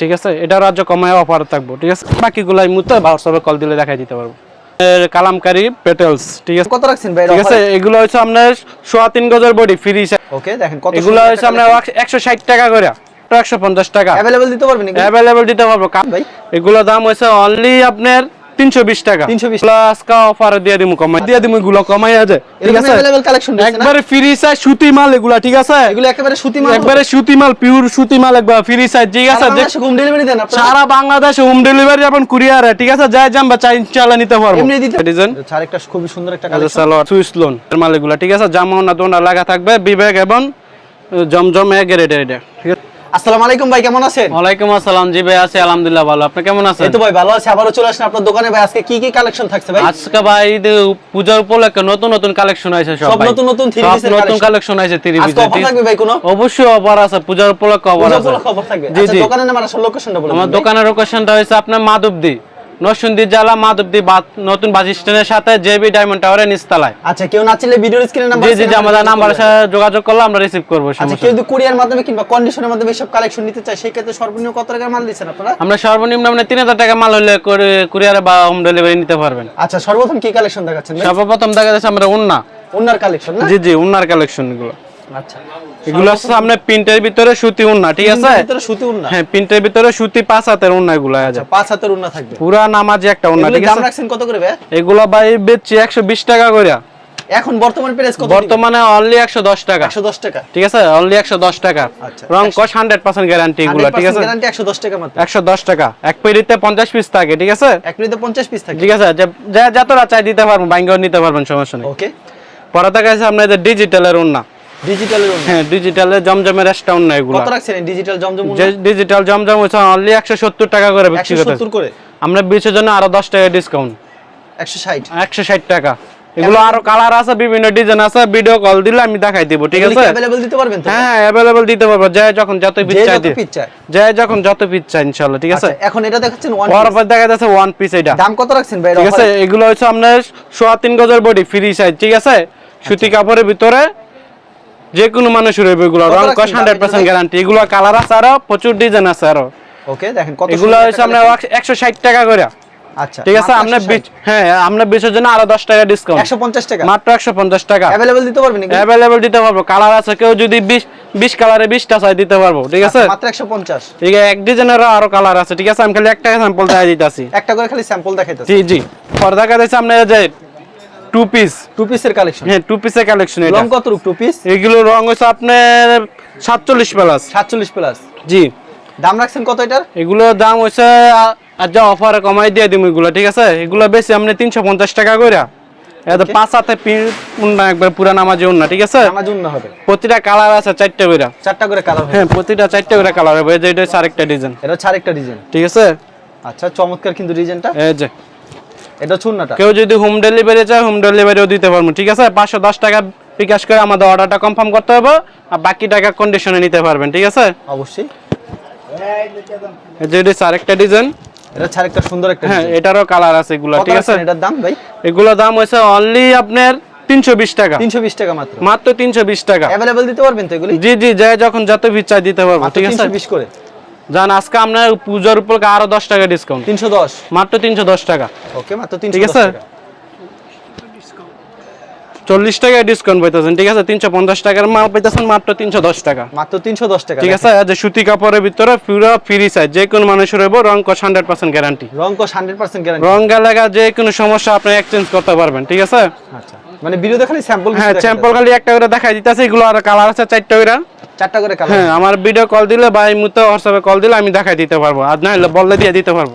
ঠিক আছে? এটা রাজ্য কমায় অফার থাকব ঠিক আছে? বাকিগুলো আমি মুহূর্তে হোয়াটসঅ্যাপে কল দিলে দেখাই দিতে পারব। কালামকারি পেটেলস ঠিক আছে? কত রাখছেন ভাই ঠিক আছে? এগুলো হচ্ছে আপনার সোয়া তিন গজের বডি ফ্রি ওকে দেখেন কত এগুলো হচ্ছে আপনার একশো ষাট টাকা করে একশো পঞ্চাশ টাকা। অ্যাভেলেবল দিতে পারবেন? অ্যাভেলেবল দিতে পারব। কাম ভাই? এগুলো দাম হচ্ছে অনলি আপনার তিনশো বিশ টাকা। 320 প্লাস কা অফার দিয়ে দিমু কমাই দিয়ে দিমু এগুলো কমাই আছে ঠিক আছে? কালেকশন একবারে ফ্রি সাইজ সুতি মাল এগুলা ঠিক আছে? এগুলো একেবারে সুতি মাল। একবারে সুতি মাল পিওর সুতি মাল একবার ফ্রি সাইজ ঠিক আছে? হোম ডেলিভারি দেন সারা বাংলাদেশে হোম ডেলিভারি কুরিয়ারে ঠিক আছে? যাই জানবা চাই ইনশাআল্লাহ নিতে পারব। এমনি দিতে ডিজাইন ছাড় একটা খুবই সুন্দর একটা আচ্ছা কালেকশন সালোয়ার সুইস লোন মাল এগুলা ঠিক আছে? জামা না দোনা লাগা থাকবে বিবেক এবং জমজম এক ঠিক আছে? আসসালামু আলাইকুম ভাই কেমন আছেন? ওয়ালাইকুম আসসালাম। জি ভাই আছি আলহামদুলিল্লাহ ভালো। আপনি কেমন আছেন? এই তো ভাই ভালো আছে। আবারও চলে আসেন আপনার দোকানে। ভাই আজকে কি কি কালেকশন থাকছে ভাই? আজকে ভাই পূজার উপলক্ষে নতুন নতুন কালেকশন আছে সব সব নতুন নতুন নতুন কালেকশন আছে থ্রি আজকে অফার থাকবে ভাই কোনো? অবশ্যই অফার আছে পূজার উপলক্ষে অফার পূজা আছে। উপলক্ষে অফার থাকবে। আচ্ছা দোকানের নাম আর লোকেশনটা বলুন আমার দোকানের লোকেশনটা হয়েছে আপনার মাধবদী। নরসিংদী জেলা মাধবদী নতুন বাস স্ট্যান্ডের সাথে জেবি ডায়মন্ড টাওয়ারের নিচতলায়। আচ্ছা কেউ না চাইলে ভিডিওর স্ক্রিনে নাম্বার জি জি আমাদের নাম্বারের সাথে যোগাযোগ করলে আমরা রিসিভ করব আচ্ছা কেউ যদি কুরিয়ার মাধ্যমে কিংবা কন্ডিশনের মাধ্যমে সব কালেকশন নিতে চায় সেই ক্ষেত্রে সর্বনিম্ন কত টাকা মাল দিচ্ছেন আপনারা? আমরা সর্বনিম্ন মানে তিন হাজার টাকা মাল হলে কুরিয়ারে বা হোম ডেলিভারি নিতে পারবেন। আচ্ছা সর্বপ্রথম কি কালেকশন দেখাচ্ছেন সর্বপ্রথম দেখা যাচ্ছে আমরা উন্না। ওনার কালেকশন না? জি জি উন্নার কালেকশনগুলো। আচ্ছা। এগুলো হচ্ছে আপনার প্রিন্টের ভিতরে সুতি উন্না ঠিক আছে? ভিতরে সুতি উন্না? হ্যাঁ প্রিন্টের ভিতরে সুতি পাঁচ হাতের উন্না এগুলো আছে। পাঁচ হাতের উন্না থাকবে। পুরা নামাজি একটা উন্না এগুলোর ঠিক দাম রাখছেন কত করে ভাই এগুলো ভাই বেচছি একশো বিশ টাকা করে এখন বর্তমান প্রাইস কত বর্তমানে অনলি একশো দশ টাকা। একশো দশ টাকা। ঠিক আছে? অনলি একশো দশ টাকা। রং কস হান্ড্রেড পার্সেন্ট গ্যারান্টি এগুলো ঠিক আছে? গ্যারান্টি একশো দশ টাকা মাত্র। একশো দশ টাকা। এক পেরিতে পঞ্চাশ পিস থাকে ঠিক আছে? এক পিস থাকে। ঠিক আছে? যে- চাই দিতে বাইঙ্গাও নিতে পারবেন সমস্যা নেই। ওকে পরে দেখা যাচ্ছে আপনাদের ডিজিটালের উন্না। ডিজিটালের হ্যাঁ ডিজিটালের জমজমের এগুলো। কত রাখছেন ডিজিটাল জমজম ডিজিটাল জমজম হচ্ছে অনলি একশো সত্তর টাকা করে বিক্রি করতে সত্তর করে? আমরা বিশের জন্য আরও দশ টাকা ডিসকাউন্ট একশো ষাট? একশো ষাট টাকা। এগুলো আরও কালার আছে বিভিন্ন ডিজাইন আছে ভিডিও কল দিলে আমি দেখাই দিব ঠিক আছে? অ্যাভেলেবল দিতে পারবেন তো? হ্যাঁ অ্যাভেলেবল দিতে পারব যে যখন যত পিস যে চাই যত পিস যখন যত পিস চাই ইনশাল্লাহ ঠিক আছে? আচ্ছা এখন এটা দেখাচ্ছেন ওয়ান পরপর দেখা যাচ্ছে ওয়ান পিস এটা। দাম কত রাখছেন ভাই ঠিক আছে এগুলো হচ্ছে আপনার সোয়া তিন গজের বডি ফ্রি সাইজ ঠিক আছে? সুতি কাপড়ের ভিতরে যে কোনো মানুষের হইবে এগুলো রং কস হান্ড্রেড পার্সেন্ট? গ্যারান্টি এগুলো কালার আছে আরও প্রচুর ডিজাইন আছে আরও। ওকে দেখেন কত এগুলো হচ্ছে আপনার একশো ষাট টাকা করে আচ্ছা ঠিক আছে আপনার বিচ হ্যাঁ আপনার বিচের জন্য আরও দশ টাকা ডিসকাউন্ট একশো পঞ্চাশ টাকা? মাত্র একশো পঞ্চাশ টাকা। অ্যাভেলেবল দিতে পারবেন এগুলো? অ্যাভেলেবল দিতে পারব। কালার আছে কেউ যদি বিশ বিশ কালারে বিশটা চাই দিতে পারব। ঠিক আছে? আচ্ছা, মাত্র একশো পঞ্চাশ। ঠিক আছে এক ডিজাইনের আরও কালার আছে। ঠিক আছে আমি খালি একটা স্যাম্পল দেখাই দিতেছি। একটা করে খালি স্যাম্পল দেখাইতেছে। জি জি। পরে দেখা যাচ্ছে আপনার যে টু পিস টু পিসের কালেকশন হ্যাঁ টু পিসের কালেকশন এটা। লং কত রূপ টু পিস এগুলো রং হচ্ছে আপনার সাতচল্লিশ প্লাস। সাতচল্লিশ প্লাস। জি। দাম রাখছেন কত এটার? এগুলোর দাম হচ্ছে আ- আর যা অফারে কমাই দিয়ে দিম এগুলো ঠিক আছে? এগুলো বেশি আপনি তিনশো পঞ্চাশ টাকা করে এত Okay. পাঁচ হাতে উন্না একবার পুরা নামাজি উন্না ঠিক আছে? আমার জন্য হবে। প্রতিটা কালার আছে চারটে করে চারটা করে কালার হ্যাঁ প্রতিটা চারটে করে কালার হবে। এটা হচ্ছে আরেকটা ডিজাইন। এটা হচ্ছে আরেকটা ডিজাইন। ঠিক আছে? আচ্ছা চমৎকার কিন্তু ডিজাইনটা। এই যে। এটা উন্নাটা কেউ যদি হোম ডেলিভারি চায় হোম ডেলিভারিও দিতে পারব। ঠিক আছে? পাঁচশো দশ টাকা বিকাশ করে আমাদের অর্ডারটা কনফার্ম করতে হবে আর বাকি টাকা কন্ডিশনে নিতে পারবেন ঠিক আছে? অবশ্যই। ডিজাইন এটা সুন্দর একটা হ্যাঁ এটারও কালার আছে এগুলো ঠিক আছে? এটার দাম ভাই? এগুলো দাম হয়েছে অনলি আপনার তিনশো বিশ টাকা। তিনশো বিশ টাকা মাত্র। মাত্র তিনশো বিশ টাকা। দিতে পারবেন তো এগুলি? জি জি যে যখন যত দিতে পারব ঠিক আছে? করে। জান আজকে আপনার পূজার উপর আরও দশ টাকা ডিসকাউন্ট তিনশো দশ। মাত্র তিনশো দশ টাকা। ওকে মাত্র ঠিক আছে? চল্লিশ টাকায় ডিসকাউন্ট পাইতেছেন ঠিক আছে? তিনশো পঞ্চাশ টাকার মাল পাইতেছেন মাত্র তিনশো দশ টাকা। মাত্র তিনশো দশ টাকা ঠিক আছে? যে সুতি কাপড়ের ভিতরে পুরো ফ্রি সাইজ যে কোনো মানুষের হইব রং কস হান্ড্রেড পার্সেন্ট গ্যারান্টি রং কস হান্ড্রেড পার্সেন্ট গ্যারান্টি রং লাগা যে কোনো সমস্যা আপনি এক্সচেঞ্জ করতে পারবেন ঠিক আছে? আচ্ছা। মানে ভিডিওতে খালি স্যাম্পল হ্যাঁ স্যাম্পল খালি একটা করে দেখাই দিতেছে এগুলো আর কালার আছে চারটা করে। চারটা করে কালার হ্যাঁ আমার ভিডিও কল দিলে বা এই মুহূর্তে হোয়াটসঅ্যাপে কল দিলে আমি দেখাই দিতে পারব। আর না হলে বললে দিয়ে দিতে পারব।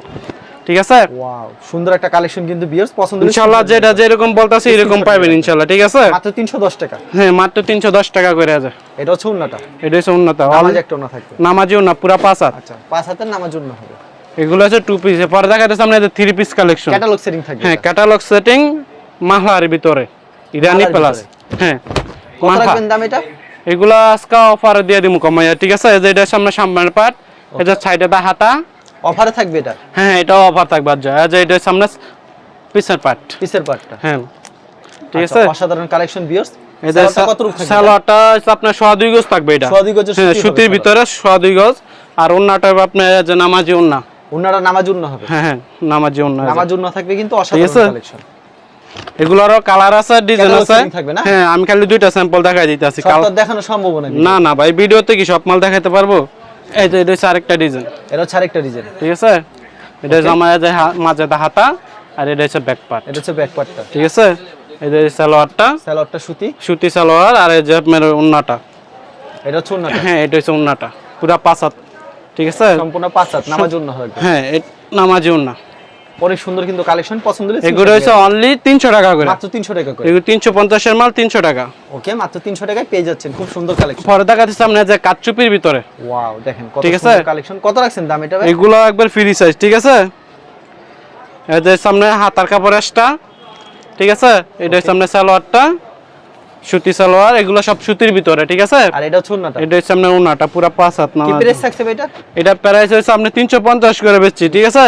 ঠিক আছে? ওয়াও সুন্দর একটা কালেকশন কিন্তু বিয়ার্স পছন্দ হলে ইনশাল্লাহ যেটা যেরকম বলতেছে এরকম পাবেন ইনশাল্লাহ ঠিক আছে? মাত্র তিনশো দশ টাকা। হ্যাঁ মাত্র তিনশো দশ টাকা করে আছে। এটা হচ্ছে উন্নাটা এটা হচ্ছে উন্নত নামাজ একটা উন্না থাকবে। নামাজিও না পুরা পাঁচ হাত। আচ্ছা পাঁচ হাতের নামাজ জন্য হবে। এগুলো আছে টু পিস পরে দেখাতে সামনে three piece collection catalogue setting থাকবে হ্যাঁ ক্যাটালগ সেটিং মাহলার ভিতরে। ইরানি প্লাস হ্যাঁ কত রাখবেন দাম এটা? এগুলো আজকে অফার দিয়ে দিমু কমাইয়া ঠিক আছে? এই যে এটা সামনে সামনের পার্ট এটা সাইডে দা হাতা। অফারে থাকবে এটা? হ্যাঁ এটাও অফার থাকবে আর যা এই যে এটা সামনে পিসের পার্ট পিসের পার্টটা হ্যাঁ। ঠিক আচ্ছা, আছে? অসাধারণ কালেকশন এটা? সালোয়ারটা আপনার সোয়া দুই গজ থাকবে এটা। সোয়া দুই গজের সুতি হবে সুতির ভিতরে। সোয়া দুই গজ। আর ওন্নাটা আপনার যে নামাজি ওন্না নামাজ উন্ন হবে। হ্যাঁ হ্যাঁ নামাজি ওন্না নামাজ উন্ন থাকবে কিন্তু আছে? অসাধারণ কালেকশন এগুলোরও কালার আছে ডিজাইন আছে? হ্যাঁ আমি খালি দুইটা স্যাম্পল দেখাই দিতেছি। তো দেখানো সম্ভব না না না ভাই ভিডিওতে কি সব মাল দেখাতে পারব? এই যে এটা হচ্ছে আরেকটা ডিজাইন এটা হচ্ছে আরেকটা ডিজাইন ঠিক আছে? এটা হচ্ছে আমার যে মাঝে হাতা আর এটা হচ্ছে ব্যাক পার্ট এটা হচ্ছে ব্যাক পার্টটা ঠিক আছে? এই যে সালোয়ারটা। স্যালোয়ারটা সুতি। সুতি সালোয়ার আর এই যে আপনার উন্নাটা। এটা হচ্ছে ওন্নাটা হ্যাঁ এটা হচ্ছে উন্নাটা। পুরা পাঁচাত। ঠিক আছে? সম্পূর্ণ পাঁচ হাত নামাজ উন্ন হবে হ্যাঁ নামাজি উন্না। অনেক সুন্দর কিন্তু কালেকশন পছন্দ হলে এগুলো হচ্ছে অনলি তিনশো টাকা করে। মাত্র তিনশো টাকা করে। এগুলো তিনশো পঞ্চাশের মাল তিনশো টাকা। ওকে মাত্র তিনশো টাকায় পেয়ে যাচ্ছেন খুব সুন্দর কালেকশন পরে দেখাচ্ছে সামনে যে কাটচুপির ভিতরে। ওয়াও দেখেন কত সুন্দর কালেকশন কত রাখছেন দাম এটা? এগুলো একবার ফ্রি সাইজ ঠিক আছে? এই যে সামনে হাতার ঠিক আছে? এটা সামনে সালোয়ারটা সুতি সালোয়ার এগুলো সব সুতির ভিতরে ঠিক আছে? আর এটা এটা সামনে উনাটা পুরা পাঁচ হাত না কি প্রাইস থাকছে এটা? এটা প্রাইস হচ্ছে আপনি তিনশো পঞ্চাশ করে বেচছি ঠিক আছে?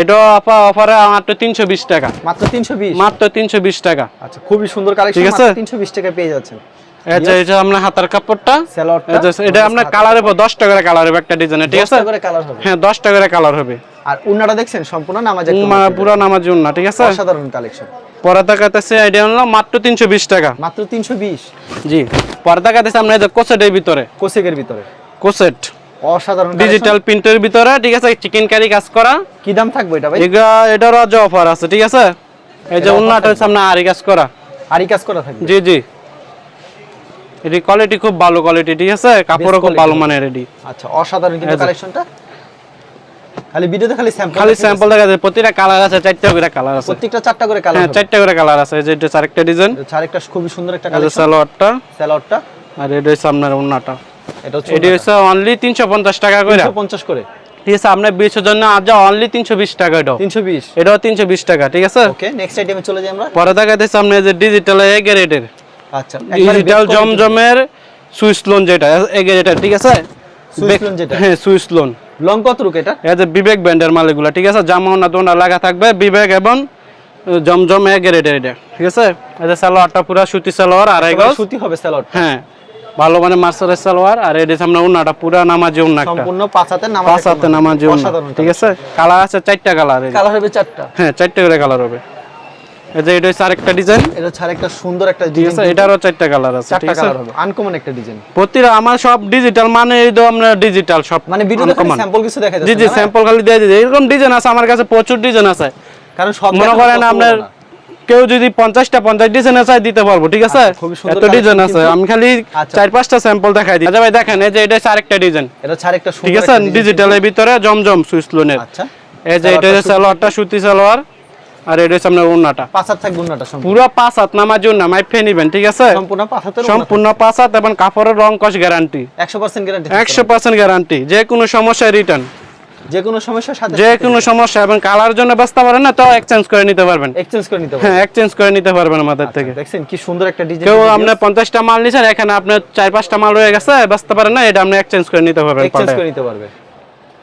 এটা আপা অফারে মাত্র তিনশো বিশ টাকা। মাত্র তিনশো বিশ? মাত্র তিনশো বিশ টাকা। আচ্ছা খুবই সুন্দর কালেকশন ঠিক আছে? তিনশো বিশ পেয়ে যাচ্ছেন। এই এটা আপনার হাতার কাপড়টা স্যালোয়ারটা এই যে এটা আপনার কালার হবে দশ টাকা করে কালার হবে একটা ডিজাইনে ঠিক আছে? করে কালার হবে। হ্যাঁ দশ টাকা করে কালার হবে। আর উন্নাটা দেখছেন? সম্পূর্ণ নামাজ ঠিক আছে? অসাধারণ কালেকশন আইডিয়া হলো মাত্র তিনশো বিশ টাকা। মাত্র তিনশো বিশ। জি পর্দা কাটাছে আপনার এই কোসেটের ভিতরে। কোসেকের ভিতরে। কোসেট। অসাধারণ ডিজিটাল প্রিন্টের ভিতরে ঠিক আছে চিকেন কারি কাজ করা। কি দাম থাকবে এটা ভাই? এগা এটার যে অফার আছে ঠিক আছে? এই যে এটা উন্নাটার সামনে আরি কাজ করা। আরই কাজ করা থাকবে? জি জি। এটি কোয়ালিটি খুব ভালো কোয়ালিটি ঠিক আছে? কাপড়ও খুব ভালো মানের এটি আচ্ছা অসাধারণ কিন্তু কালেকশনটা খালি ভিডিওতে খালি স্যাম্পল খালি স্যাম্পল দেখা যায় প্রতিটা কালার আছে চারটা করে কালার আছে। প্রত্যেকটা চারটা করে কালার হ্যাঁ চারটা করে কালার আছে এই যে এটা আরেকটা ডিজাইন আরেকটা খুবই সুন্দর একটা কালেকশন সালোয়ারটা। স্যালোয়ারটা আর এটা আপনার উন্নাটা এটা হচ্ছে অনলি তিনশো পঞ্চাশ টাকা করে। 350 করে। ঠিক আছে আপনার বিশের জন্য আজ অনলি তিনশো বিশ টাকা এটাও। 320 এটাও তিনশো বিশ টাকা ঠিক আছে? ওকে নেক্সট আইটেমে চলে যাই আমরা। পরে দেখা আপনি যে ডিজিটাল এগারেটের আচ্ছা ডিজিটাল জমজমের সুইস লোন যেটা এগারেটের ঠিক আছে? সুইস লোন যেটা? হ্যাঁ সুইস লোন লং কত রুক এটা বিবেক ব্র্যান্ডের মাল এগুলো ঠিক আছে? জামা না দোনা লাগা থাকবে বিবেক এবং জমজম এগারেটের এটা ঠিক আছে? সালোয়ারটা পুরা সুতি সালোয়ার আড়াই গজ। সুতি হবে স্যালোয়ার হ্যাঁ। ভালো মানে মার্সারের সালোয়ার আর এটি সামনে উন্নাটা পুরা নামাজি উন্না একটা সম্পূর্ণ পাঁচ হাতের নামাজ পাঁচ হাতে নামাজি উন্না ঠিক আছে? কালার আছে চারটা কালার কালার হবে চারটা। হ্যাঁ চারটা করে কালার হবে। এই যে এটা হচ্ছে আরেকটা ডিজাইন। এটা ছাড়া একটা সুন্দর একটা ঠিক আছে? এটারও চারটা কালার আছে ঠিক চারটা কালার হবে আনকমন একটা ডিজাইন। প্রতিটা আমার সব ডিজিটাল মানে এই তো আমরা ডিজিটাল সব মানে ভিডিওতে স্যাম্পল কিছু দেখা যাচ্ছে জি না? স্যাম্পল খালি দিয়ে দিয়েছে। এরকম ডিজাইন আছে আমার কাছে প্রচুর ডিজাইন আছে। কারণ সব মনে করেন আপনার। কেউ যদি পঞ্চাশটা পঞ্চাশ ডিজাইন আছে দিতে পারব ঠিক আছে? আচ্ছা, এত ডিজাইন আছে। আমি খালি আচ্ছা। চার পাঁচটা স্যাম্পল দেখাই দিই। আচ্ছা ভাই দেখেন এই যে এটা হচ্ছে আরেকটা ডিজাইন এটা ঠিক আছে? ডিজিটালের ভিতরে জমজম সুইস লোনের আচ্ছা। এই যে এটা হচ্ছে সালোয়ারটা সুতি সালোয়ার আর এটা হচ্ছে আপনার ওড়নাটা। পাঁচ হাত থাকবে পুরো পাঁচ হাত নামার জন্য মাইফে নিবেন ঠিক আছে? সম্পূর্ণ পাঁচ হাতের সম্পূর্ণ পাঁচ হাত এবং কাপড়ের রং কষ গ্যারান্টি একশো পার্সেন্ট গ্যারান্টি একশো পার্সেন্ট গ্যারান্টি যে কোনো সমস্যায় রিটার্ন যে কোনো সাথে যে কোনো সমস্যা এবং কালার জন্য ব্যস্ত পারেন না তাও এক্সচেঞ্জ করে নিতে পারবেন। এক্সচেঞ্জ করে নিতে হ্যাঁ এক্সচেঞ্জ করে নিতে পারবেন আমাদের থেকে। দেখছেন কি সুন্দর একটা ডিজাইন কেউ পঞ্চাশটা মাল নিছেন এখানে আপনার চার পাঁচটা মাল রয়ে গেছে ব্যস্ত পারেন না এটা আপনি এক্সচেঞ্জ করে নিতে পারবেন এক্সচেঞ্জ করে নিতে পারবে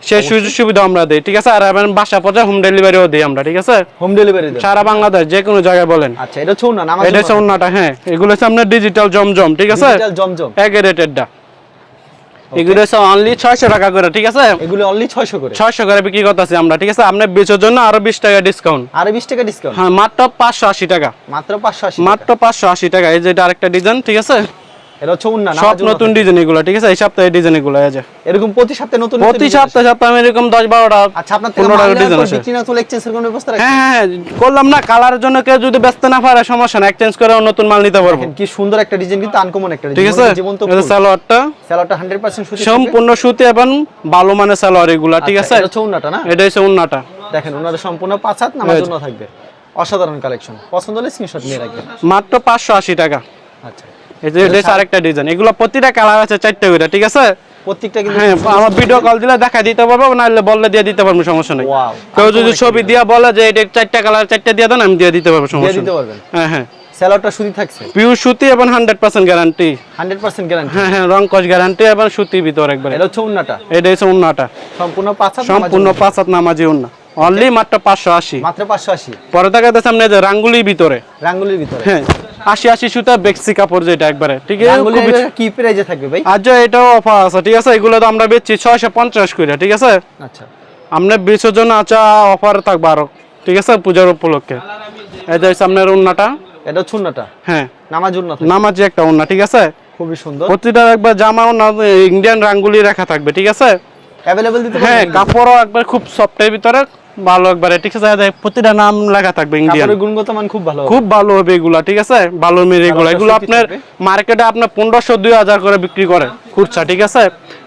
সেই সুযোগ সুবিধা আমরা দিই ঠিক আছে? আর এবং বাসা পর্যায়ে হোম ডেলিভারিও দিই আমরা ঠিক আছে? হোম ডেলিভারি সারা বাংলাদেশ যে কোনো জায়গায় বলেন। আচ্ছা এটা উন্না নামাজ এটা অন্যটা হ্যাঁ এগুলো হচ্ছে আপনার ডিজিটাল জমজম ঠিক আছে? ডিজিটাল জমজম। এগারেটেডটা এগুলো হচ্ছে অনলি ছয়শো টাকা করে ঠিক আছে? এগুলো অনলি 600 করে। ছয়শো করে বিক্রি করতেছি আমরা ঠিক আছে? আপনার বেচার জন্য আরও বিশ টাকা ডিসকাউন্ট আরও 20 টাকা ডিসকাউন্ট হ্যাঁ মাত্র পাঁচশো আশি টাকা। মাত্র 580 মাত্র পাঁচশো আশি টাকা এই যে এটা আরেকটা ডিজাইন ঠিক আছে? এটা হচ্ছে উন্না সব নতুন ডিজাইন এগুলো ঠিক আছে? এই সপ্তাহে ডিজাইন এগুলো এই এরকম প্রতি সপ্তাহে নতুন প্রতি সপ্তাহে সপ্তাহে আমি এরকম দশ বারোটা আচ্ছা আপনার থেকে মাল ডিজাইন আছে বিক্রি না চলে এক্সচেঞ্জের কোনো ব্যবস্থা রাখেন? হ্যাঁ হ্যাঁ হ্যাঁ, করলাম না কালারের জন্য কেউ যদি ব্যস্ত না পারে সমস্যা না এক্সচেঞ্জ করে নতুন মাল নিতে পারব। কি সুন্দর একটা ডিজাইন কিন্তু আনকমন একটা ঠিক আছে? জীবন্ত এই যে সালোয়ারটা। 100% সুতি সম্পূর্ণ সুতি এবং ভালো মানের সালোয়ার এগুলা ঠিক আচ্ছা, আছে? এটা হচ্ছে উন্নাটা না? এটা হচ্ছে উন্নাটা। দেখেন ওনাদের সম্পূর্ণ পাঁচ হাত নামার জন্য থাকবে। অসাধারণ কালেকশন পছন্দ হলে স্ক্রিনশট নিয়ে রাখবেন। মাত্র পাঁচশো আশি টাকা। আচ্ছা। এই যে এটা হচ্ছে আরেকটা ডিজাইন এগুলো প্রতিটা কালার আছে চারটে করে ঠিক আছে? প্রত্যেকটা কিন্তু আমার ভিডিও কল দিলে দেখা দিতে পারব নাহলে বললে দিয়ে দিতে পারব সমস্যা নেই। কেউ যদি ছবি দিয়া বলে যে এটা চারটা কালার চারটা দিয়ে দেন আমি দিয়ে দিতে পারব সমস্যা দিতে পারবেন। হ্যাঁ হ্যাঁ। স্যালোয়ারটা সুতি থাকছে? পিওর সুতি এবং হান্ড্রেড পার্সেন্ট গ্যারান্টি 100% গ্যারান্টি হ্যাঁ হ্যাঁ রং কস গ্যারান্টি এবং সুতি ভিতর একবারে। এটা হচ্ছে উন্নাটা? এটা হচ্ছে উন্নাটা। সম্পূর্ণ। নামাজি উন্না? অনলি মাত্র পাঁচশো আশি। মাত্র 580 পরে দেখা যাচ্ছে সামনে যে রাঙ্গুলির ভিতরে। রাঙ্গুলির ভিতরে। হ্যাঁ। আশি আশি সুতা বেক্সি কাপড় যেটা একবারে ঠিক আছে? কি প্রাইজে থাকবে ভাই? এটাও অফার আছে ঠিক আছে? এগুলো তো আমরা বেচছি ছয়শো পঞ্চাশ করে ঠিক আছে? আচ্ছা। আমরা আচ্ছা অফার থাকবে আরও ঠিক আছে? পূজার উপলক্ষে। সামনের উন্নাটা। এটা ছুন্নাটা? হ্যাঁ। নামাজ উন্না নামাজি একটা উন্না ঠিক আছে? খুবই সুন্দর। প্রতিটা একবার জামা উন্না ইন্ডিয়ান রাঙ্গুলি রাখা থাকবে ঠিক আছে? অ্যাভেলেবল দিতে হ্যাঁ কাপড়ও একবার খুব সফটের ভিতরে। ভালো একবারে ঠিক আছে? প্রতিটা নাম থাকবে ইন্ডিয়ান গুণগত মান খুব ভালো খুব ভালো হবে এগুলা ঠিক আছে? ভালো মেরে এগুলা। এগুলো আপনার মার্কেটে আপনার পনেরোশো দুই হাজার করে বিক্রি করে খুচরা ঠিক আছে?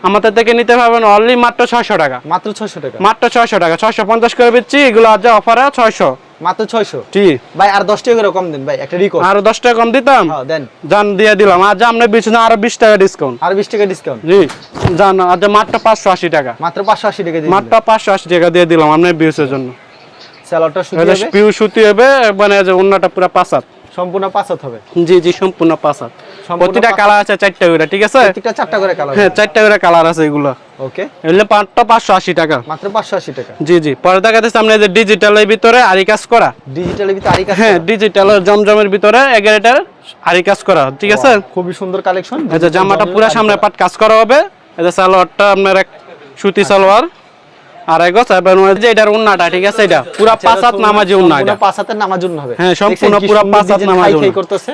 আমাদের থেকে নিতে পারবেন অনলি মাত্র ছয়শো টাকা। মাত্র ছয়শো টাকা। মাত্র ছয়শো টাকা ছয়শো পঞ্চাশ করে বেচছি এগুলো আজ অফারে ছয়শো। মাত্র ছয়শো? জি। ভাই আর দশ টাকা করে কম দেন ভাই একটা আর দশ টাকা কম দিতাম? হ্যাঁ দেন। জান দিয়ে দিলাম। আজ আমরা বিছনা আরও বিশ টাকা ডিসকাউন্ট আর বিশ টাকা ডিসকাউন্ট জি। জান আজ মাত্র পাঁচশো আশি টাকা। মাত্র পাঁচশো আশি টাকা দিয়ে মাত্র পাঁচশো আশি টাকা দিয়ে দিলাম আপনার বিউসের জন্য। স্যালাডটা সুতি হবে পিউ সুতি হবে মানে যে অন্যটা পুরো পাঁচাত সম্পূর্ণ পাঁচাত হবে। জি জি সম্পূর্ণ পাঁচাত। প্রতিটা কালার আছে চারটা করে ঠিক আছে? চারটা করে কালার হ্যাঁ চারটা করে কালার আছে এগুলো। ওকে। এগুলো পাঁচটা পাঁচশো আশি টাকা। মাত্র পাঁচশো আশি টাকা। জি জি পরে দেখাতে সামনে যে ডিজিটালের ভিতরে আরি কাজ করা। ডিজিটালের ভিতরে আরি কাজ হ্যাঁ করা। ডিজিটালের জমজমের ভিতরে এগারোটার আরি কাজ করা ঠিক আছে? খুবই সুন্দর কালেকশন জামাটা পুরো সামনে পাট কাজ করা হবে। এই যে সালোয়ারটা আপনার এক সুতি সালোয়ার। আর এক গছ এবং ওই যে এটার উন্নাটা ঠিক আছে এটা পুরা পাঁচাত নামাজি উন্না এটা পাঁচাতের নামাজ জন্য হবে হ্যাঁ, সম্পূর্ণ দেখছেন কি পুরা সুন্দর পাঁচাত design নামাজ খাই জন্য। খাই করতেছে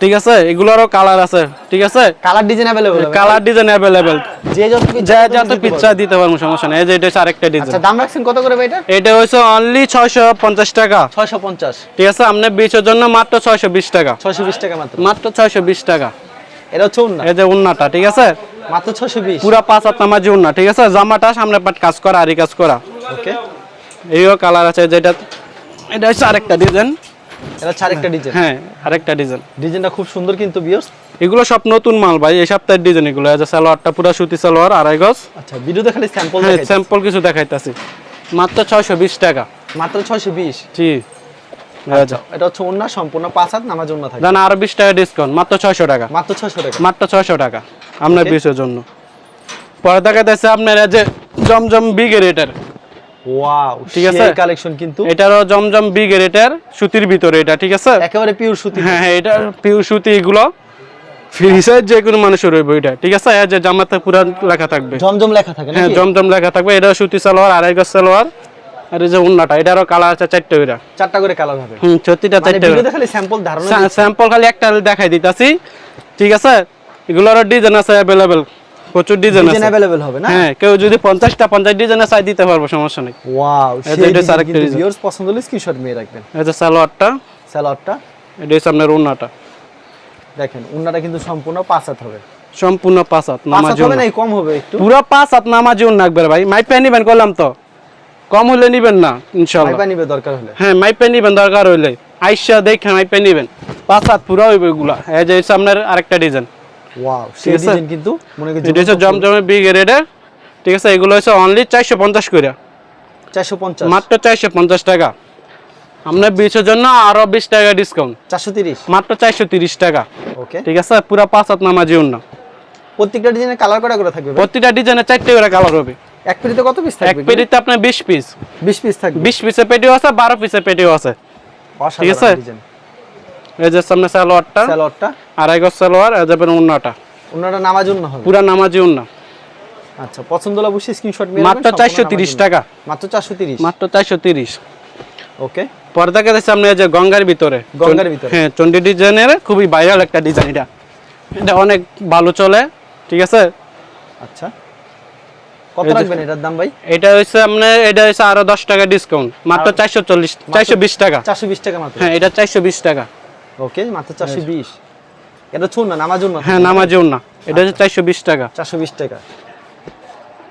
ঠিক আছে এগুলোরও কালার আছে ঠিক আছে কালার ডিজাইন अवेलेबल হবে কালার ডিজাইন অ্যাভেলেবেল যে যত পিস যা যত পিচ্ছা দিতে পারবো সমস্যা নেই এই যে এটা হচ্ছে আরেকটা আচ্ছা ডিজাইন দাম রাখছেন কত করে ভাই এটা এটা হচ্ছে অনলি ছয়শো পঞ্চাশ টাকা 650 ঠিক আছে আপনার বিচের জন্য মাত্র ছয়শো বিশ টাকা 620 টাকা মাত্র মাত্র ছয়শো বিশ টাকা এটা হচ্ছে উন্না। এই যে উন্নাটা ঠিক আছে? মাত্র 620 পুরা পাঁচ হাত নামাজি উন্না ঠিক আছে? জামাটা সামনে পাট কাজ করা আরি কাজ করা। ওকে। এইও কালার আছে যেটা এটা হচ্ছে আরেকটা ডিজাইন। এটা হচ্ছে আরেকটা ডিজাইন। হ্যাঁ আরেকটা ডিজাইন। ডিজাইনটা খুব সুন্দর কিন্তু বিয়স এগুলো সব নতুন মাল ভাই এই সপ্তাহের ডিজাইন এগুলো। এই যে সালোয়ারটা পুরা সুতি সালোয়ার আড়াই গজ। আচ্ছা ভিডিওতে খালি স্যাম্পল দেখাই স্যাম্পল কিছু দেখাইতেছি। মাত্র ছয়শো বিশ টাকা। মাত্র 620 জি। এটা হচ্ছে উন্না সম্পূর্ণ পাঁচ হাত নামাজ থাকে। জান আরও বিশ টাকা ডিসকাউন্ট মাত্র ছয়শো টাকা। মাত্র 600 টাকা। মাত্র ছয়শো টাকা আপনার জন্য। পরে দেখাইতেছে আপনার যে জমজম বিগ রেটের ওয়াও ঠিক আছে? কালেকশন কিন্তু। এটারও জমজম বিগ রেটের সুতির ভিতরে এটা ঠিক আছে? একেবারে পিওর সুতি। হ্যাঁ হ্যাঁ এটা পিউ সুতি এগুলো। ফ্রি যে কোনো মানুষের রইব এটা ঠিক আছে? এই যে জামাতে পুরা লেখা থাকবে। জমজম লেখা থাকে হ্যাঁ জমজম লেখা থাকবে এটা সুতি সালোয়ার আড়াই গজ সালোয়ার। আর এই যে উন্নাটা এটারও কালার আছে চারটে ওইটা চারটা করে কালার হবে হুম সত্যিটা মানে চারটে ভিডিওতে খালি স্যাম্পল ধারণা দিচ্ছি। স্যাম্পল খালি একটা দেখাই দিতাছি ঠিক আছে এগুলোর ডিজাইন আছে অ্যাভেলেবেল প্রচুর ডিজাইন ডিজাইন আছে अवेलेबल হবে না হ্যাঁ কেউ যদি পঞ্চাশটা পঞ্চাশ ডিজাইনের চাই দিতে পারবো সমস্যা নেই ওয়াও এই যে সেই এটা ডিজাইন আরেকটা কিন্তু design। ভিউয়ার্স পছন্দ হলে স্ক্রিনশট নিয়ে রাখবেন এই যে সালোয়ারটা স্যালাডটা এটা হচ্ছে আপনার উন্নাটা দেখেন উন্নাটা কিন্তু সম্পূর্ণ পাঁচ হাত হবে সম্পূর্ণ পাঁচ হাত পাঁচ হাত নামাজি হবে উন্না। না কম হবে একটু পুরো পাঁচ হাত নামাজি উন্না একবার ভাই মাইপে নিবেন করলাম তো কম হলে নিবেন না ইনশাল্লাহ পাইপা নিবে দরকার হলে। হ্যাঁ মাইপে নিবেন দরকার হইলে। আইসা দেখে মাইপে নিবেন। পাঁচ হাত পুরো হইবে এগুলা। এই যে আপনার আরেকটা ডিজাইন। ওয়াও সেই ডিজাইন কিন্তু মনে করি এটা হচ্ছে জমজমে বিগ রেডের ঠিক আছে এগুলো হচ্ছে অনলি চারশো পঞ্চাশ করে 450 মাত্র চারশো পঞ্চাশ টাকা। আপনার বিশের জন্য আরও বিশ টাকা ডিসকাউন্ট 430 মাত্র চারশো তিরিশ টাকা। ওকে। ঠিক আছে পুরো পাঁচ হাত নামাজি উন্না। প্রত্যেকটা ডিজাইনের কালার কটা করে থাকবে ভাই? প্রতিটা ডিজাইনে চারটে করে কালার হবে। এক পেটিতে কত পিস এক পেটিতে আপনার বিশ পিস 20 পিস থাকবে। বিশ পিসের পেটিও আছে বারো পিসের পেটিও আছে। ঠিক আছে? এই যে সামনে সালোয়ারটা স্যালাডটা আড়াই গজ সালোয়ার আর যাবেন উন্নাটা। নামাজ উন্ন হবে? পুরা নামাজি উন্না। আচ্ছা পছন্দ হলে অবশ্যই স্ক্রিনশট মেরে মাত্র চারশো তিরিশ টাকা। মাত্র 430 মাত্র চারশো তিরিশ। ওকে। পর্দা কাছে সামনে যে গঙ্গার ভিতরে। গঙ্গার ভিতরে। হ্যাঁ চন্ডী ডিজাইনের খুবই ভাইরাল একটা ডিজাইন এটা। এটা অনেক ভালো চলে ঠিক আছে? আচ্ছা। কত রাখবেন এটার দাম ভাই? এটা আপনার এটা হচ্ছে আরও দশ টাকা ডিসকাউন্ট মাত্র চারশো চল্লিশ চারশো বিশ টাকা। 420 টাকা মাত্র। হ্যাঁ এটা চারশো বিশ টাকা। ওকে মাত্র 420 এটা না উন্ন হ্যাঁ উন্না এটা হচ্ছে চারশো বিশ টাকা। 420 টাকা।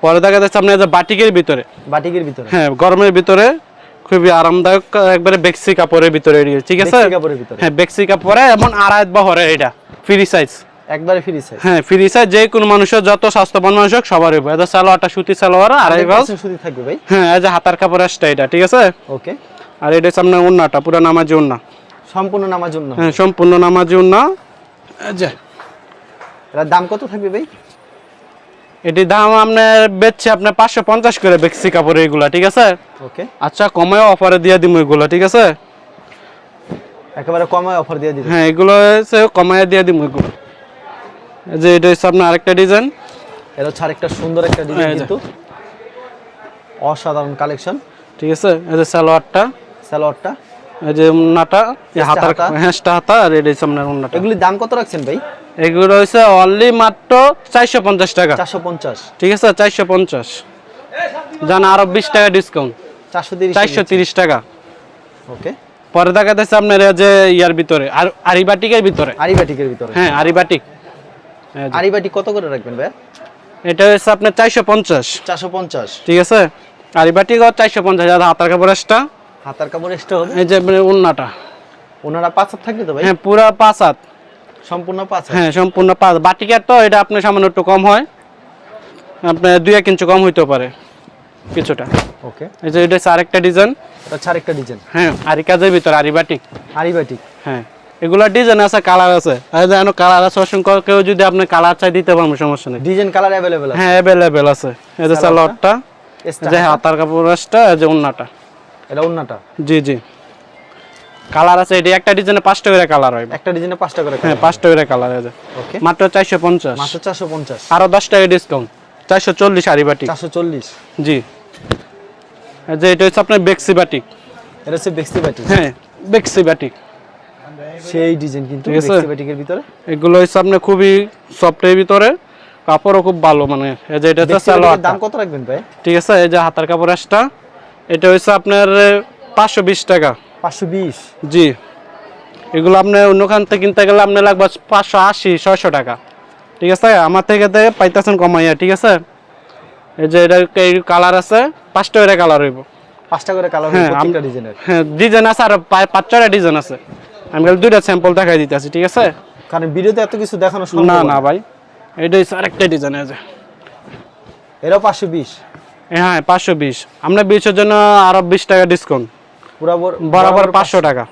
পর্দা কাছে সামনে এই যে বাটিকের ভিতরে। বাটিকের ভিতরে। হ্যাঁ গরমের ভিতরে খুবই আরামদায়ক একবারে বেক্সি কাপড়ের ভিতরে ঠিক আছে? বেক্সি কাপড়ের ভিতরে। হ্যাঁ বেক্সি কাপড়ে এমন আড়াই বহরে এটা ফ্রি সাইজ একবারে ফ্রি সাইজ হ্যাঁ ফ্রি সাইজ যে কোনো মানুষের যত স্বাস্থ্যবান মানুষ হোক সবার হইব এটা সালোয়ারটা সুতি সালোয়ার আড়াই গজ সুতি থাকবে ভাই। হ্যাঁ এই যে হাতার কাপড় আসটা এটা ঠিক আছে? ওকে আর এটা সামনে উন্নাটা পুরো নামাজি উন্না সম্পূর্ণ নামাজ উন্ন হ্যাঁ সম্পূর্ণ নামাজি এই যে। এটার দাম কত থাকবে ভাই? এটি দাম আপনার বেচছে আপনার পাঁচশো পঞ্চাশ করে বেক্সি কাপড় এগুলা ঠিক আছে? ওকে আচ্ছা কমেও অফারে দিয়ে দিব এগুলো ঠিক আছে? একেবারে কমায় অফার দিয়ে দিবেন। হ্যাঁ এগুলো কমায় দিয়ে দিব এগুলো। এই যে এটা হচ্ছে আপনার আরেকটা ডিজাইন এটা হচ্ছে আরেকটা সুন্দর একটা ডিজাইন কিন্তু। অসাধারণ কালেকশন ঠিক আছে এই যে সালোয়ারটা। সালোয়ারটা। এই যে উন্নাটা হাতার হাতা। হ্যাঁসটা হাতা আর এটা হচ্ছে আপনার উন্নাটা। এগুলির দাম কত রাখছেন ভাই? এগুলো হচ্ছে অনলি মাত্র চারশো পঞ্চাশ টাকা। চারশো পঞ্চাশ। ঠিক আছে চারশো পঞ্চাশ। জান আরও বিশ টাকা ডিসকাউন্ট চারশো চারশো তিরিশ টাকা। ওকে পরে দেখা যাচ্ছে আপনার এই যে ইয়ার ভিতরে আর আরিবাটিকের ভিতরে। আরিবাটিকের ভিতরে। হ্যাঁ আরিবাটিক। আরিবাটি কত করে রাখবেন ভাই এটা হচ্ছে আপনার চারশো পঞ্চাশ। চারশো পঞ্চাশ। ঠিক আছে? আরিবাটিক আর চারশো পঞ্চাশ আর হাতার কাপড়টা হাতার কাপড় এক্সট্রা হবে? এই যে মানে উন্নাটা। ওনারা পাঁচ হাত থাকবে তো ভাই? হ্যাঁ পুরা পাঁচ হাত। সম্পূর্ণ পাঁচ হ্যাঁ সম্পূর্ণ পাঁচ বাটিকের তো এটা আপনার সামান্য একটু কম হয়। আপনার দুই এক ইঞ্চি কম হইতে পারে কিছুটা। ওকে। এই যে এটা আরেকটা ডিজাইন এটা আরেকটা ডিজাইন হ্যাঁ আরি কাজের ভিতরে আরিবাটিক আরিবাটিক হ্যাঁ। এগুলা ডিজাইন আছে কালার আছে। আর যেন কালার আছে অসংখ্য কেউ যদি আপনি কালার চাই দিতে পারব সমস্যা নেই। ডিজাইন কালার অ্যাভেলেবেল হ্যাঁ অ্যাভেলেবেল আছে। এই যে সালোয়ারটা যে হাতা। হাতার কাপড়টা এই যে উন্নাটা। এটা ওন্নাটা জি জি। কালার আছে এটি একটা ডিজাইনে পাঁচটা করে কালার হয়। একটা ডিজাইনে পাঁচটা করে হ্যাঁ পাঁচটা করে কালার আছে ওকে মাত্র চারশো পঞ্চাশ। মাত্র চারশো পঞ্চাশ। আরও দশ টাকা ডিসকাউন্ট চারশো চল্লিশ আরিবাটি চারশো চল্লিশ। জি। এই যে এটা হচ্ছে আপনার বেক্সি বাটিক এটা হচ্ছে বেক্সি বাটি। হ্যাঁ বেক্সি বাটিক সেই ডিজাইন কিন্তু ঠিক আছে। বেক্সি ভিতরে। এগুলো হচ্ছে আপনার খুবই সফটের ভিতরে কাপড়ও খুব ভালো মানে। এই যে এটা বাটিকের সালোয়ারটা। দাম কত রাখবেন ভাই? ঠিক আছে এই যে হাতার কাপড় আসটা এটা হচ্ছে আপনার পাঁচশো বিশ টাকা। পাঁচশো বিশ? জি। এগুলো আপনি অন্যখান থেকে কিনতে গেলে আপনার লাগবে পাঁচশো আশি ছয়শো টাকা। ঠিক আছে আমার থেকে তো পাইতেছেন কমাইয়া ঠিক আছে? এই যে এটা এই কালার আছে পাঁচটা করে কালার হইব। পাঁচটা করে কালার হ্যাঁ, প্রত্যেকটা ডিজাইনের হ্যাঁ ডিজাইন আছে আর পাঁচ- পাঁচ ডিজাইন আছে। আমি খালি দুইটা স্যাম্পল দেখাই দিতেছি ঠিক আছে? কারণ ভিডিওতে এত কিছু দেখানো সম্ভব না না। ভাই এটা হচ্ছে আরেকটা ডিজাইন আছে এরাও পাঁচশো বিশ। হ্যাঁ পাঁচশো বিশ। আমরা বিশের জন্য আরও বিশ টাকা ডিসকাউন্ট বরাবর বরাবর পাঁচশো টাকা।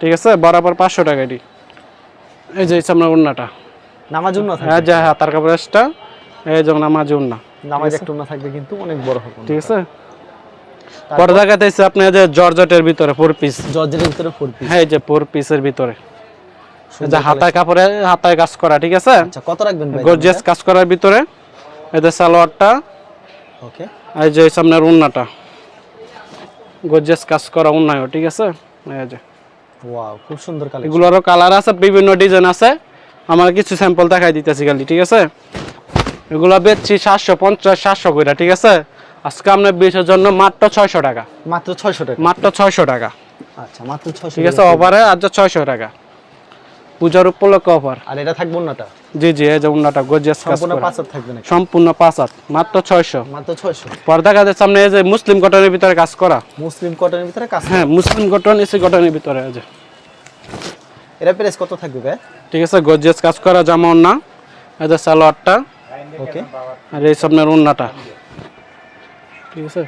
ঠিক আছে? বরাবর পাঁচশো টাকা এটি। এই যে হচ্ছে আপনার উন্নাটা নামাজ উন্না হ্যাঁ যে হাতার কাপড়টা এই যেমন আমার উন্না নামাজ একটা উন্না থাকবে কিন্তু অনেক বড় হবে। ঠিক আছে? পরে দেখাতে হচ্ছে আপনার যে জর্জটের ভিতরে ফোর পিস ভিতরে ফোর পিস হ্যাঁ এই যে ফোর পিসের ভিতরে। যে হাতায় কাপড়ে হাতায় কাজ করা ঠিক আছে? আচ্ছা কত রাখবেন ভাই গর্জিয়াস কাজ করার ভিতরে। এই যে সালোয়ারটা। ওকে এই যে উন্নাটা। গর্জিয়াস কাজ করা উন্নায় ঠিক আছে? এই যে। ওয়াও খুব সুন্দর কালেকশন এগুলোরও কালার আছে বিভিন্ন ডিজাইন আছে। আমার কিছু স্যাম্পল দেখাই দিতেছি খালি ঠিক আছে? এগুলো বেচছি সাতশো পঞ্চাশ সাতশো করে ঠিক আছে? আজকে আপনার বিশের জন্য মাত্র ছয়শো টাকা। মাত্র ছয়শো টাকা। মাত্র ছয়শো টাকা। আচ্ছা মাত্র ছয়শো ঠিক আছে অফারে আজ ছয়শো টাকা। পূজার উপলক্ষে অফার। আর এটা থাকবে উন্নাটা? জি জি এই যে উন্নাটা গর্জিয়াস কাজ সম্পূর্ণ পাঁচ হাত থাকবে সম্পূর্ণ পাঁচ হাত মাত্র ছয়শো। মাত্র ছয়শো। পর্দা কাজের সামনে এই যে মুসলিম কটনের ভিতরে কাজ করা। মুসলিম কটনের ভিতরে কাজ হ্যাঁ মুসলিম কটন এসি কটনের ভিতরে যে। এটা প্রাইস কত থাকবে ভাই? ঠিক আছে গর্জিয়াস কাজ করা জামা না এই যে সালোয়ারটা। ওকে আর এই সামনের উন্নাটা ঠিক আছে?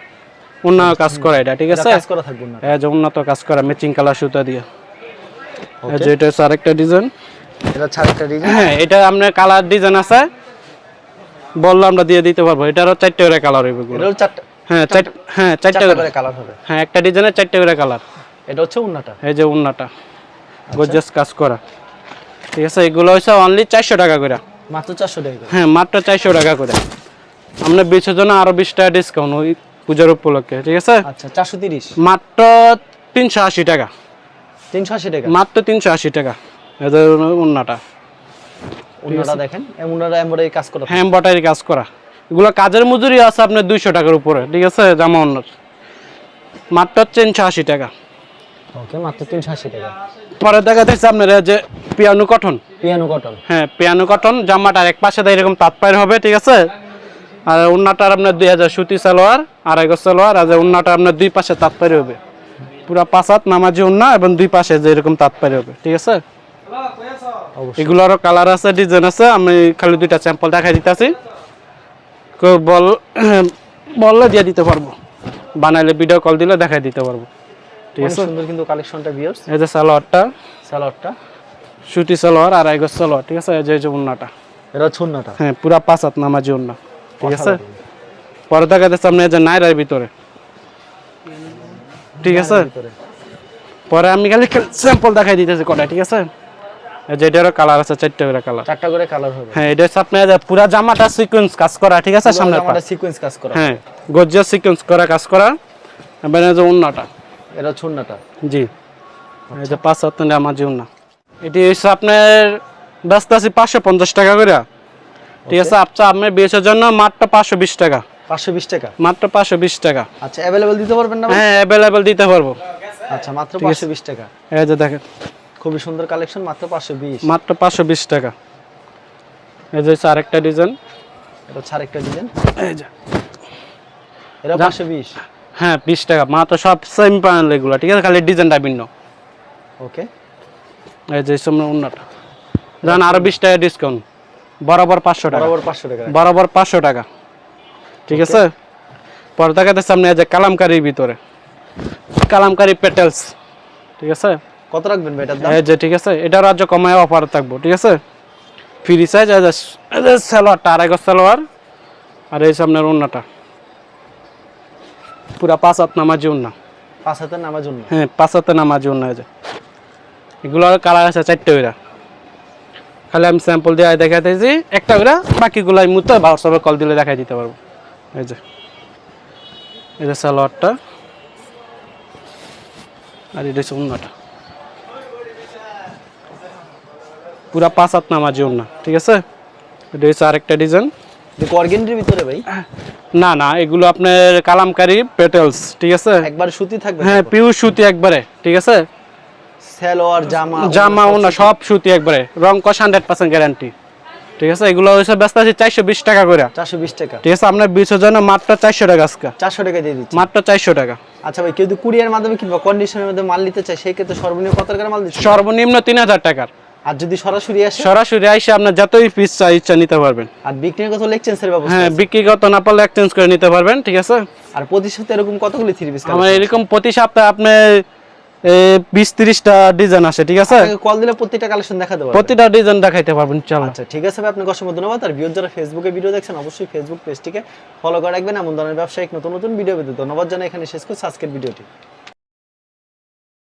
কাজ করা এটা ঠিক আছে? কাজ করা থাকবে না এই যে উন্নত কাজ করা ম্যাচিং কালার সুতা দিয়ে। যে এটা হচ্ছে আরেকটা ডিজাইন এটা একটা ডিজাইন হ্যাঁ এটা আপনার কালার ডিজাইন আছে। বলল আমরা দিয়ে দিতে পারব। এটারও চারটে করে কালার। চারটা হ্যাঁ হ্যাঁ চারটে করে। কালার হবে। হ্যাঁ একটা ডিজাইনের চারটে করে কালার এটা হচ্ছে উন্নাটা। এই যে উন্নাটা। গর্জিয়াস কাজ করা। ঠিক আছে এগুলো হচ্ছে অনলি চারশো টাকা করে। মাত্র চারশো টাকা হ্যাঁ মাত্র চারশো টাকা করে। আমরা বিশের জন্য আরও বিশ টাকা ডিসকাউন্ট ওই পূজার উপলক্ষে ঠিক আছে? আচ্ছা চারশো তিরিশ। মাত্র তিনশো আশি টাকা। তিনশো আশি টাকা? মাত্র তিনশো আশি টাকা এদের উন্নাটা উন্নাটা দেখেন উন্নাটা এমব্রয়ডারি কাজ করা। হ্যাঁ এম্বয়ডারি কাজ করা। এগুলো কাজের মজুরি আছে আপনার দুইশো টাকার উপরে ঠিক আছে জামা অন্যর মাত্র তিনশো আশি টাকা। ওকে মাত্র তিনশো আশি টাকা। পরে দেখা যাচ্ছে আপনার যে পিয়ানো কটন পিয়ানো কটন হ্যাঁ পিয়ানো কটন জামাটার এক পাশে দিয়ে এরকম তাঁত হবে ঠিক আছে? আর উন্নাটার আপনার দুই হাজার সুতি সালোয়ার আড়াই গজ সালোয়ার আর উন্নাটা আপনার দুই পাশে পায়ের হবে। পুরা পাঁচ হাত নামাজি উন্না এবং দুই পাশে যে এরকম পায়ের হবে ঠিক আছে? এগুলোরও কালার আছে ডিজাইন আছে আমি খালি দুইটা স্যাম্পল দেখাই দিতেছি। বল বললে দিয়ে দিতে পারব। বানাইলে ভিডিও কল দিলে দেখাই দিতে পারব। ঠিক আছে? সুন্দর কিন্তু কালেকশনটা ভিউয়ার্স এই যে সালোয়ারটা। সালোয়ারটা। সুতি সালোয়ার আড়াই গজ সালোয়ার ঠিক আছে? এই যে উন্নাটা। এটা হচ্ছে উন্নাটা। হ্যাঁ পুরা পাঁচ হাত নামাজি উন্না। ঠিক আছে? পরে দেখা যাচ্ছে আপনি যে নাইরার ভিতরে। ঠিক আছে? পরে আমি খালি স্যাম্পল দেখাই দিতেছি কটা ঠিক আছে? এই যে এটারও কালার আছে চারটে করে কালার চারটা করে কালার হবে। হ্যাঁ এটা হচ্ছে আপনার পুরো জামাটা সিকোয়েন্স কাজ করা ঠিক আছে পাশ আমাদের সিকোয়েন্স কাজ করা। হ্যাঁ গজ্জা সিকোয়েন্স করা কাজ করা। এবার যে উন্নাটা। এটা ছন্নাটা জি। এই যে পাঁচ হাত আমার যে উন্না। এটি হচ্ছে আপনার ব্যস্ত আছি পাঁচশো পঞ্চাশ টাকা করে ঠিক আছে আচ্ছা আপনার বিয়েছের জন্য মাত্র পাঁচশো বিশ টাকা। পাঁচশো বিশ টাকা? মাত্র পাঁচশো বিশ টাকা। আচ্ছা অ্যাভেলেবল দিতে পারবেন না হ্যাঁ অ্যাভেলেবেল দিতে পারব। আচ্ছা মাত্র পাঁচশো বিশ টাকা। এই যে দেখেন। খুবই সুন্দর কালেকশন মাত্র পাঁচশো বিশ। মাত্র পাঁচশো বিশ টাকা। এই যে আরেকটা ডিজাইন এটা হচ্ছে আরেকটা ডিজাইন এই যে। এটা পাঁচশো বিশ। হ্যাঁ বিশ টাকা। মাত্র সব সেম প্যানেল এগুলো। ঠিক আছে খালি ডিজাইনটা ভিন্ন। ওকে এই যে সামনে উন্নাটা জান আরও বিশ টাকা ডিসকাউন্ট বরাবর পাঁচশো টাকা। বরাবর পাঁচশো টাকা। বরাবর পাঁচশো টাকা। ঠিক আছে? পরে দেখাতে সামনে যে কালামকারির ভিতরে। কালামকারি পেটেলস। ঠিক আছে? কত রাখবেন ভাই এটার এই যে ঠিক আছে? এটা রাজ্য কমায় অফার থাকব ঠিক আছে? ফ্রি সাইজ এই যে সালোয়ারটা আড়াই গজ সালোয়ার আর এই সামনের উন্নাটা পুরা পাঁচ হাত নামাজি উন্না পাঁচ হাতের নামার জন্য হ্যাঁ পাঁচ হাতে নামাজি উন্না এই যে। এগুলোর কালার আছে চারটে ওইরা খালি আমি স্যাম্পল দিয়ে দেখাতেছি একটা ওইরা বাকিগুলো আমি মুতে হোয়াটসঅ্যাপে কল দিলে দেখাই দিতে পারব। এই যে যে সালোয়ারটা। আর এটা হচ্ছে উন্নাটা পুরা পাঁচ হাত নামাজি উন্না ঠিক আছে? এটা হচ্ছে আরেকটা ডিজাইন অর্গেন্ডির ভিতরে ভাই? না না এগুলো আপনার কালামকারি পেটেলস ঠিক আছে? একবার সুতি থাকবে হ্যাঁ পিওর সুতি একবারে ঠিক আছে? সালোয়ার জামা জামা ওনা সব সুতি একবারে। রং কষ হান্ড্রেড পার্সেন্ট গ্যারান্টি ঠিক আছে? এগুলো হচ্ছে ব্যস্ত আছে চারশো বিশ টাকা করে চারশো বিশ টাকা। ঠিক আছে? আপনার বিশের জন্য মাত্র চারশো টাকা আজকে। চারশো টাকা দিয়ে দিচ্ছি। মাত্র চারশো টাকা। আচ্ছা ভাই কেউ যদি কুরিয়ার মাধ্যমে কিংবা কন্ডিশনের মধ্যে মাল নিতে চায় সেই ক্ষেত্রে সর্বনিম্ন কত টাকার মাল দিচ্ছে সর্বনিম্ন তিন হাজার টাকার। আর যদি সরাসরি আসে? সরাসরি আইসে আপনার যতই পিস চাই ইচ্ছা নিতে পারবেন। আর বিক্রির কত লেকচেন্সের ব্যবস্থা হ্যাঁ আছে? বিক্রিগত না পারলে এক্সচেঞ্জ করে নিতে পারবেন ঠিক আছে? আর প্রতি সপ্তাহে এরকম কতগুলি থ্রি পিস আমার এরকম প্রতি সপ্তাহে আপনার বিশ তিরিশটা ডিজাইন আসে ঠিক আছে? কল দিলে প্রত্যেকটা কালেকশন দেখা দেবো প্রতিটা ডিজাইন দেখাইতে পারবেন চলো আচ্ছা ঠিক আছে ভাই আপনাকে অসংখ্য ধন্যবাদ। আর ভিউর যারা ফেসবুকে ভিডিও দেখছেন অবশ্যই ফেসবুক পেজটিকে ফলো করে রাখবেন। এমন ধরনের ব্যবসায়িক নতুন নতুন ভিডিও পেতে ধন্যবাদ জানাই। এখানে শেষ করছি আজকের ভিডিওটি